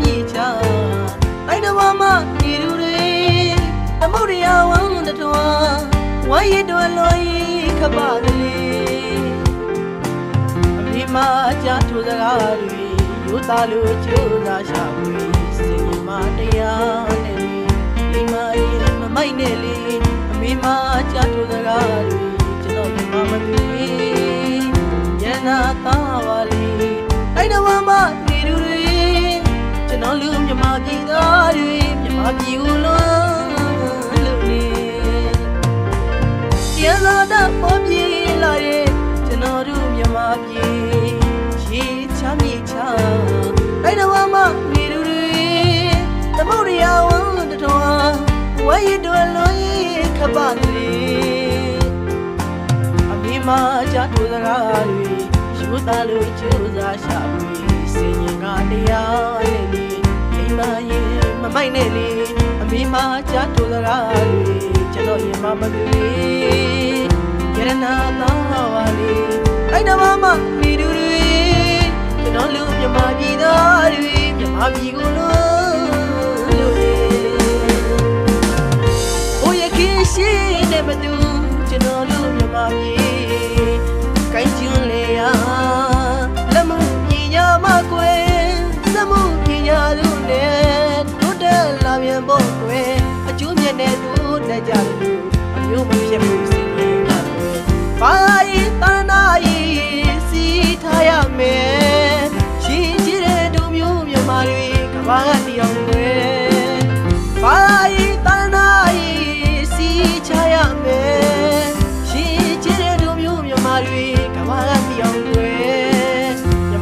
မြေချတိုင်းတော်မညီလူတွေသမုဒ္ဒရာဝမ်းတထွားဝိုင်းရတော်လွန်ခပ်ပါကလေးအမေမကြထိုစကားတွေယူသားလို့ကြိုးစားရှာဖွေစင်မတရားနဲ့ဒီမရင်မမိုက်နဲ့လေ ခပ်ပါလေအမေမကြထိုးစကားတွေယူသားလို့ကြိုးစားရှာပြီးစင်ရင်ကတရားနဲ့လေအိမ်မရင်မမိုက်နဲ့လေအမေမကြထိုးစကားတွေကျွန်တော်ရင်မမတွေ့ရတနာသားပါလေအဲ့တော့မမိတူတွေကျွန်တော်လူမြမပြည်သားတွေမြမပြည်ကိုလို့ နေ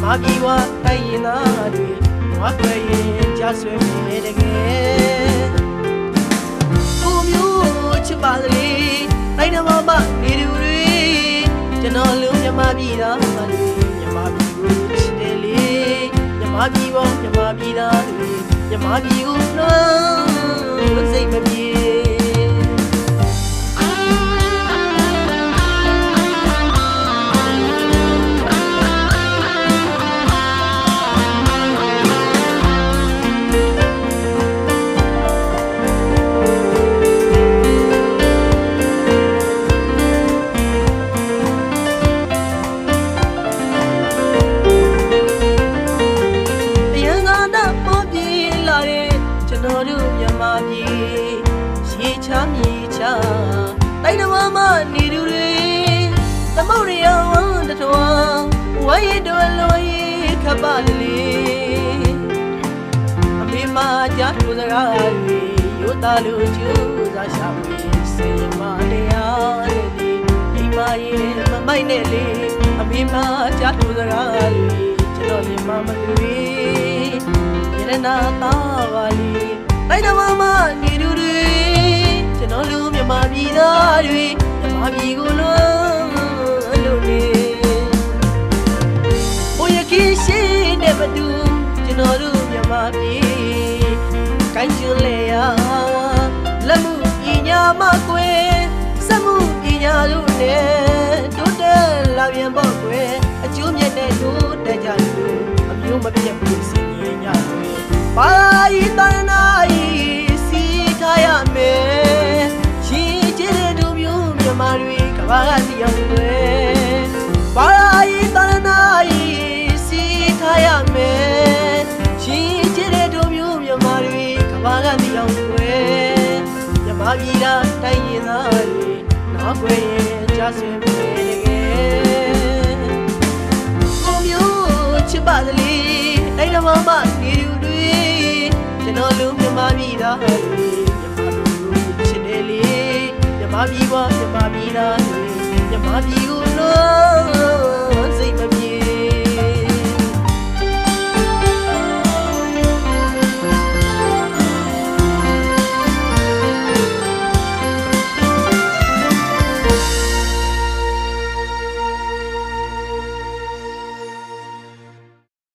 မြမပြည်ဝတိုင်းရင်သားတွေဝါခွေရင်ကြဆွေမြေတကယ်ကိုမျိုးချစ်ပါလေတိုင်းတော်မနေလူတွေကျွန်တော်လူမြမပြည်သားပါလေမြမပြည်ကိုချစ်တယ်လေမြမပြည်ပေါ်မြမပြည်သားတွေမြမပြည်ကိုလွှမ်းစိတ်မပြေ တော်တို့မြမပြည်ရေချမ်းမြေချတိုင်းတော်မနေလူတွေသမုဒ္ဒရာဝန်းတတော်ဝိုင်းရတော်လို့ရခပ်ပါလေအမေမကြထိုးစကားတွေရိုးသားလို့ကျူးစားရှာပြီးစေမတရားနဲ့ဒီအိမ်မရင်မမိုက်နဲ့လေအမေမကြထိုးစကားတွေကျွန်တော်ရင်မမတွေ့ရတနာသားပါလေ တိုက်တော်မနေလူတွေကျွန်တော်လူမြမပြည်သားတွေမြမပြည်ကိုလွန်လို့နေဟိုရခင်ရှိနေမတူကျွန်တော်တို့မြမပြည်ကိုင်းကျွန်းလေရလက်မှုပညာမကွယ်စက်မှုပညာတို့နဲ့တိုးတက်လာပြန်ပေါ့ကွယ်အကျိုးမြတ်တဲ့တိုးတက်ကြလို့ ပြည်သားတိုင်းရင်သားတွေနောက်ွယ်ရင်ကြဆွေမြေတကယ်ကိုမျိုးချစ်ပါသလေတိုင်းတော်မနေလူတွေကျွန်တော်လူမြမပြည်သားတွေမြမတို့ချစ်တယ်လေမြမပြည်ဘမြမပြည်သားတွေမြမပြည်ကိုလို့